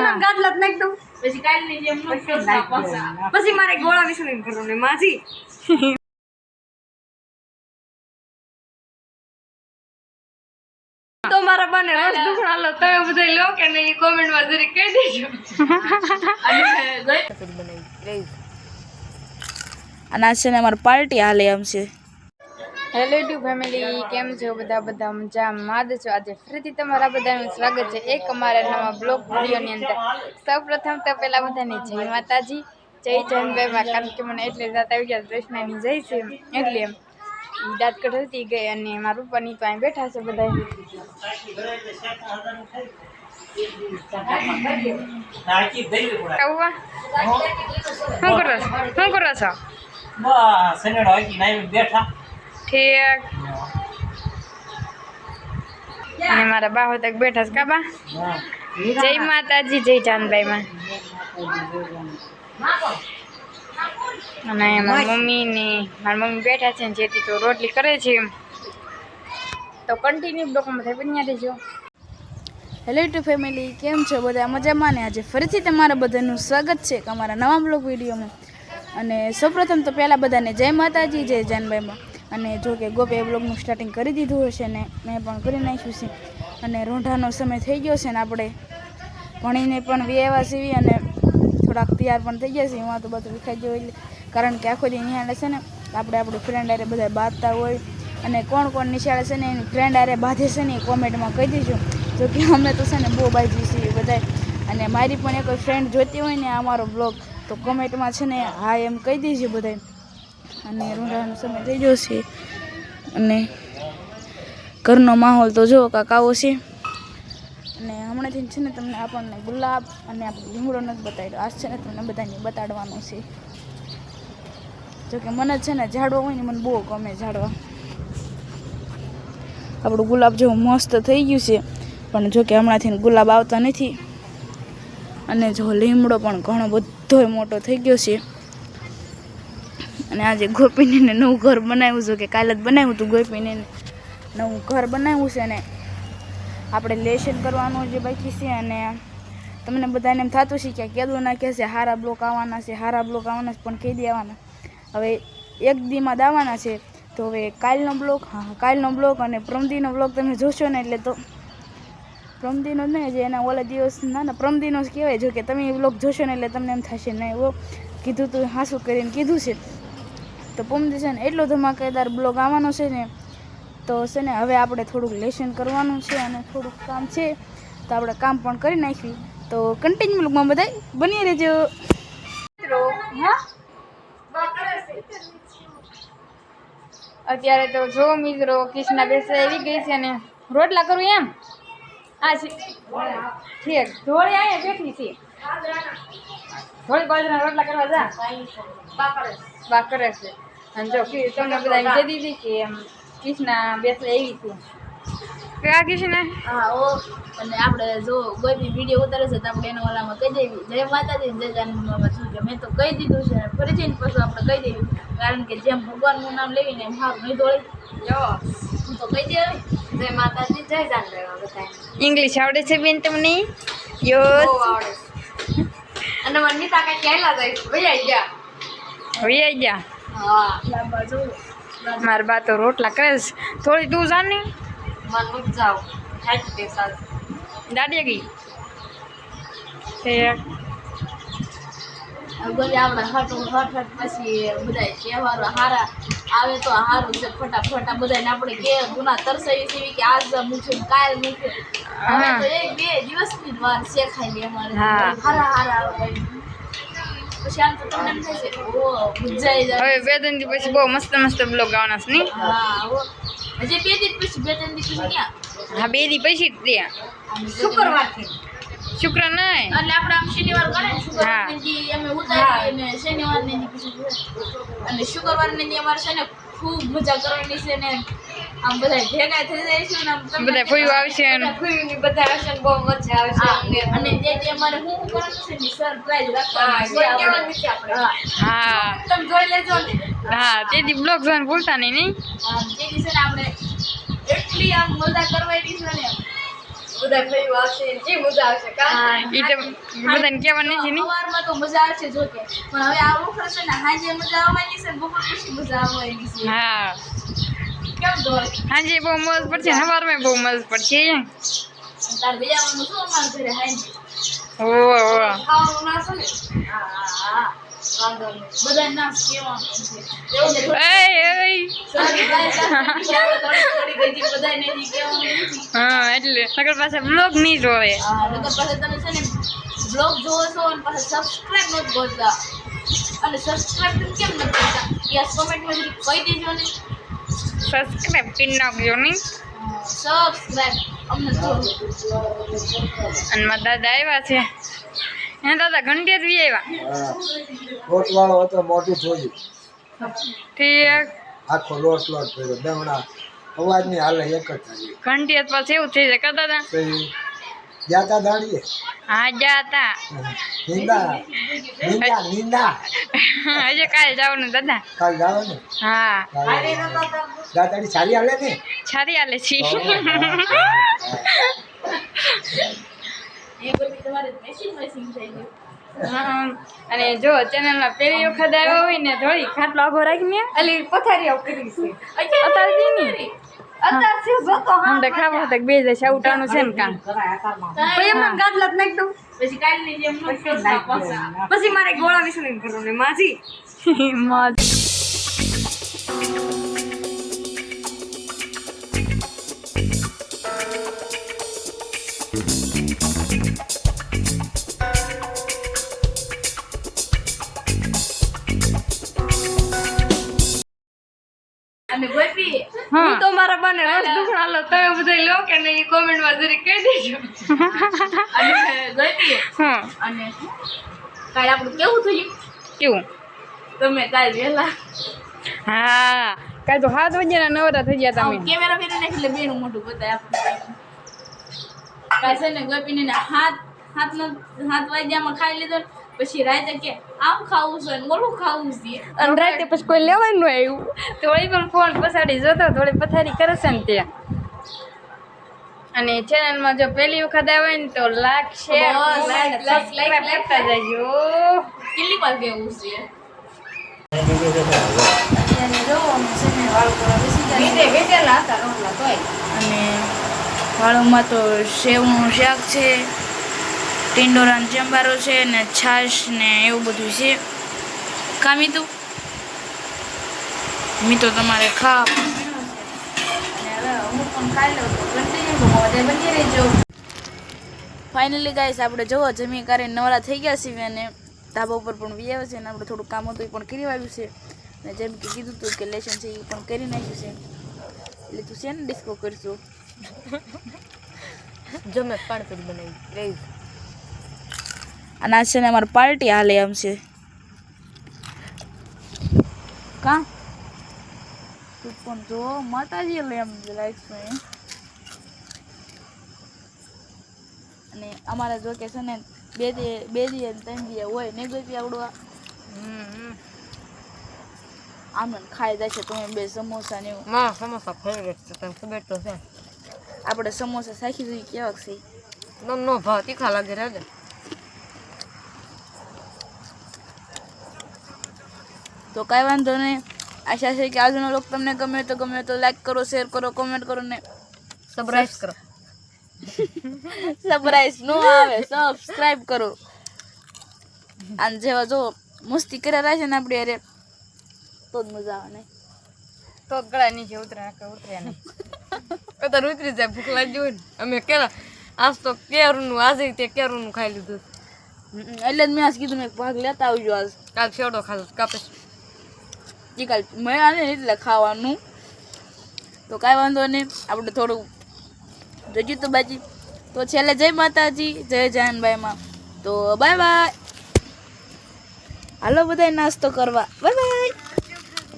એમને ગાડલા જ નાખ દઉં પછી કાલની જેમ પાછા. મારે ગોળા વિસર્જન કરવું ને માજી. તો મારા બાને રોજ દુખણ તમે બધા લો કે નહીં કોમેન્ટમાં જરી કહી દેજો. અને આ છે ને અમારે પાર્ટી હાલે એમ છે. હેલો યુટ્યુબ ફેમિલી કેમ છો બધા? બધા મજામાં? છો આજે ફરીથી તમારા બધાનું સ્વાગત છે એક અમારા નવા બ્લોગ વિડીયોની અંદર. સૌપ્રથમ તો પહેલાં બધાને જય માતાજી જય જૈનભાઈમાં કારણ કે મને એટલે દાંત આવી ગયા કૃષ્ણની જય છે એટલે એમ. દાંત કઢાવતી ગઈ અને મારા પપ્પાની પાસે બેઠા છે બધા શું કરો છો? શું કરો છો? બસ બેઠા. ઠીક. અને મારા બા તક બેઠા છે કાબા જય માતાજી, જય ચાંદભાઈમાં અને મારી મમ્મી ને મારી મમ્મી બેઠા છે જેથી તો રોટલી કરે છે તો કન્ટિન્યુ બ્લોકમાં થાય, બન્યા રહેજો. હેલો ટુ ફેમિલી કેમ છો બધા? મજામાં ને આજે ફરીથી તમારા બધાનું સ્વાગત છે અમારા નવા બ્લોગ વિડીયોમાં. અને સૌપ્રથમ તો પહેલાં બધાને જય માતાજી, જય જાનભાઈમાં. અને જો કે ગોપે એ બ્લોગનું સ્ટાર્ટિંગ કરી દીધું હશે ને મેં પણ કરી નાખ્યું છે. અને રૂંઢાનો સમય થઈ ગયો છે ને આપણે ભણીને પણ વ્યવા સીવી અને થોડાક તૈયાર પણ થઈ ગયા છે. એમાં તો બધું વિખાઈ ગયું એટલે કારણ કે આખો દી નિહાળે છે ને, આપણે આપણું ફ્રેન્ડ આરે બધા બાંધતા હોય અને કોણ કોણ નિશાળે છે ને એની ફ્રેન્ડ આરે બાંધે છે ને એ કોમેન્ટમાં કહી દીધું જો કે અમે તો છે ને બહુ બાજી છીએ બધા અને મારી પણ એ કોઈ ફ્રેન્ડ જોતી હોય ને અમારો બ્લોગ તો કોમેન્ટમાં છે ને હા એમ કહી દેજો બધા અને રૂંઢાનો સમય થઈ ગયો છે. અને ઘરનો માહોલ તો જો કાંક આવો છે. અને હમણાંથી છે ને તમને આપણને ગુલાબ અને આપણે લીમડો નથી બતાવ્યો. આજ છે ને તમને બધાને બતાડવાનો છે. જોકે મને છે ને ઝાડવા હોય ને મને બહુ ગમે ઝાડવા. આપણું ગુલાબ જેવું મસ્ત થઈ ગયું છે. પણ જોકે હમણાંથી ગુલાબ આવતા નથી. અને જો લીમડો પણ ઘણો બધો મોટો થઈ ગયો છે. અને આજે ગોપીને નવું ઘર બનાવ્યું છે કે કાલે જ બનાવ્યું હતું ગોપીને નવું ઘર બનાવ્યું છે ને આપણે લેશન કરવાનું જે બાકી છે અને તમને બધાને એમ થતું છે કે કેદું ના કહેશે હારા બ્લોક આવવાના છે, હારા બ્લોક આવવાના છે, પણ કહી દેવાના હવે એક દીમાં દાવાના છે. તો હવે કાલનો બ્લોક, હા કાલનો બ્લોક અને પ્રમદીનો બ્લોક તમે જોશો ને એટલે તો પ્રમદીનો જ નહીં જે એના ઓલા દિવસ, ના ના, પ્રમદીનો જ કહેવાય. જો કે તમે એ બ્લોક જોશો ને એટલે તમને એમ થશે નહીં એવો કીધું તું, હાંસું કરીને કીધું છે. તો પમદી છે ને એટલો ધમાકેદાર બ્લોગ આવવાનો છે ને, તો છે ને હવે આપણે થોડુંક લેસન કરવાનું છે અને થોડુંક કામ છે, તો આપણે કામ પણ કરી નાખ્યું તો કન્ટિન્યુ બ્લોગમાં બધા બની રહેજો. મિત્રો, હા? અત્યારે તો જો મિત્રો કૃષ્ણા બેસે આવી ગઈ છે ને, રોટલા કરું એમ? આ છે. ઠીક, ધોળી અહીંયા બેઠી છે. ધોળી બાજરાના રોટલા કરવા જા. બાકરે છે. અને જો કી- તમને બધા કહી દીધી કે એમ કૃષ્ણા બેસે એવી છે કયા કૃષ્ણા હા ઓ અને આપણે જો કોઈ બી વીડિયો ઉતારે છે તો આપણે એના ઓલામાં કહી દેવી. જય માતાજી જય જાનમાં શું કે મેં તો કહી દીધું છે. ફરીથી પછી આપણે કહી દેવી. કારણ કે જેમ ભગવાનનું નામ લેવીને એમ સારું નહીં દોડી. જો હું તો કહી દેવી. જય માતાજી જય જાનભાઈ બધા ઇંગ્લિશ આવડે છે બેન તમને? યો આવડે છે. અને મને નીતા કઈ કહેલા જાય વૈયા ગયા. વૈયા ગયા? હા. લાંબા મારા બા તો રોટલા કરે છે. થોડી તું જાની મન મુક જાવ. દાદી ગઈ? પછી બધા તહેવારો હારા. આવે તો હારું છે ફટાફટ બધાને આપણે કે ગુના તરસાવી છે કે આજ મૂક્યું કાલ મૂક્યું. હવે તો એક બે દિવસની જ વાર છે ખાલી અમારે હા. હારા હારા આવે. પછી આમ તો તમને એમ થાય છે ઓ ગુજાઈ જાય. હવે બે ત્રણ દી પછી બહુ મસ્ત મસ્ત બ્લોગ આવવાના છે નહીં? હા હજી બે દિવસ પછી બે ત્રણ દિવસ ક્યાં? હા બે દી પછી જ ત્યાં. શુક્રવારથી. શુક્ર નહીં. એટલે આપણે આમ શનિવાર કરે શુક્રવાર દી અમે ઉતારીએ અને શનિવાર ને. અને શુક્રવાર ને અમારે છે ને ખૂબ મજા કરવાની છે ને આમ બધા ભેગા થઈ જાય છે ને આમ બધા ફૂયું આવશે ને. ફૂયું બધા આવશે ને બહુ મજા આવશે અને જે જે અમારે હું શું કરવાનું છે ને સરપ્રાઈઝ હા, રાખવાનું છે. હા. તમે જોઈ લેજો ને. હા તે દી બ્લોગ જોઈને ભૂલતા નહીં નહીં? આમ છે ને આપણે એટલી આમ મજા કરવાની છે ને. બધા ભાઈઓ આવશે જે મજા આવશે કા? ઈ બધાને કહેવાનું નથી ને. સવારમાં તો મજા આવશે જો કે. પણ હવે આ વખત છે ને હાજે મજા આવવાની છે બપોર પછી મજા આવવાની છે. હા. કેમ બહુ મોજ પડશે સવારમાં બહુ મોજ પડશે તાર બેવાનું શું અમારા ઘરે હાજે? ઓ ઓ ખાવાનું ના છે ને? હા હા હા. વાંધો નહીં. બધા ના કહેવાનું છે. એવું ને હા એટલે. નગર પાસે બ્લોગ નહીં જોવે. હા નકર પાછા તમે છે ને બ્લોગ જોવો છો અને પાછા સબસ્ક્રાઇબ નથી કરતા. અને સબસ્ક્રાઇબ કેમ નથી કરતા? યસ કોમેન્ટમાં જરી કહી દેજો ને. સબસ્ક્રાઇબ કરી નાખજો નહીં. સબસ્ક્રાઇબ અમને જો અને મારા દાદા આવ્યા છે. એના દાદા ઘંટી જ વી આવ્યા લોટવાળો હતો મોટું જોયું. ઠીક આખો લોટ લોટ કર્યો દમણા અવાજની હાલ એક જ થાય ઘંટી પછી એવું થઈ જાય. કા તા જાતા દાડીએ. હા જાતા. નિંદા. નિંદા નિંદા. આજે કાલે જવાનું દાદા. કાલે જવાનું? હા. દાદાડી સારી હાલે ને? છારી આલે છે. એ બધી તમારે મેસિંગ મેસિંગ થઈ ગયું. અને જો ચેનલમાં પહેલી વખત આવ્યો હોય ને થોડી ખાટલો આગો રાખીને અલી પથારી આવું કરી છે. અત્યારે દી ની અત્યારે છે જોતો હા. તો ખાવા હતા બે જાય સાવટાનું છે ને કામ. પછી એમાં ગાટલા જ નાખી દઉં. પછી ન મારે ગોળા વિસરીને કરવાનું માજી. માજ. મારા બાને રોજ દુખડાલો તમે બધા લો કે નહીં કોમેન્ટમાં જરી કહી દેજો. અને હા. અને કાલે આપણું કેવું થયું? કેવું? તમે કાલ વેલા હા કાલ તો હાથ વાગ્યાના નવરા થઈ ગયા તમે કેમેરા ફેરી નાખી એટલે બેનું મોઢું બતાય આપણું કાલ છે ને ગોપીને હાથ હાથનો હાથ વાગ્યામાં ખાઈ લીધો પછી રાતે કે આમ ખાવું છે ને ઓલું ખાવું છે. અને રાતે પછી કોઈ લેવાનું આવ્યું. તો પણ ફોન પછાડી જોતો થોડી પથારી કરે છે ને ત્યાં. અને ચેનલમાં જો પહેલી વખત આવે ને તો લાખ શેર. કરતા જજો. કેટલી વાર કેવું છે? અને વાળોમાં તો સેવનું શાક છે ટિંડોરાનો ચંબારો છે ને છાશ ને એવું બધું છે. કા મીતું મીતો તમારે ખા. પણ તો ફાઇનલી ગાઈસ આપણે જોવો જમી કરીને નવરા થઈ ગયા છીએ અને ધાબા ઉપર પણ વી આવે છે અને આપણે થોડું કામ હતું એ પણ કરી આવ્યું છે. અને જેમ કે કીધું હતું કે લેશન છે એ પણ કરી નાખ્યું છે. એટલે તું છે ને ડિસ્કો કરશું? જમે પાણીપુરી બનાવી. રહી અને આ છે ને અમારે પાર્ટી હાલે એમ છે. કા? તું પણ જો માતાજી લે એમ લાઈફમાં અને અમારા જો કે છે ને બે દી બે દી ત્રણ દી હોય ને ગઈ આવડું આ આમ ખાઈ જાય છે તમે બે સમોસા ને માં સમોસા ફેવરેટ છે તમે ખબર તો છે. આપણે સમોસા સાખી જોઈએ કેવાક છે નો નો ભાવ તીખા લાગે રાજા તો કાંઈ વાંધો નહીં. આશા છે કે આજનો લોક તમને ગમે તો ગમે તો લાઈક કરો શેર કરો કોમેન્ટ કરો ને સબસ્ક્રાઇબ કરો. સરપ્રાઈઝ નો આવે. સબસ્ક્રાઇબ કરો. અને જેવા જો મસ્તી કર્યા છે ને આપણી અરે તો જ મજા આવે ને. તો જ ગળા નીચે ઉતરે નાખે ઉતરે નહીં અત્યારે ઉતરી જાય ભૂખ લાગી હોય ને. અમે કેરા આજ તો કેરનું આજે તે કેરનું ખાઈ લીધું. એટલે જ મેં આજ કીધું મેં ભાગ લેતા આવજો આજ. કાલ છેડો ખાધો કાપે જી કાલ. મેં આને એટલે ખાવાનું તો કાંઈ વાંધો નહીં. આપણે થોડું જોજુ તો બાજી. તો છેલ્લે જય માતાજી, જય જાનભાઈમાં તો બાય બાય. હાલો બધાય નાસ્તો કરવા. Bye bye.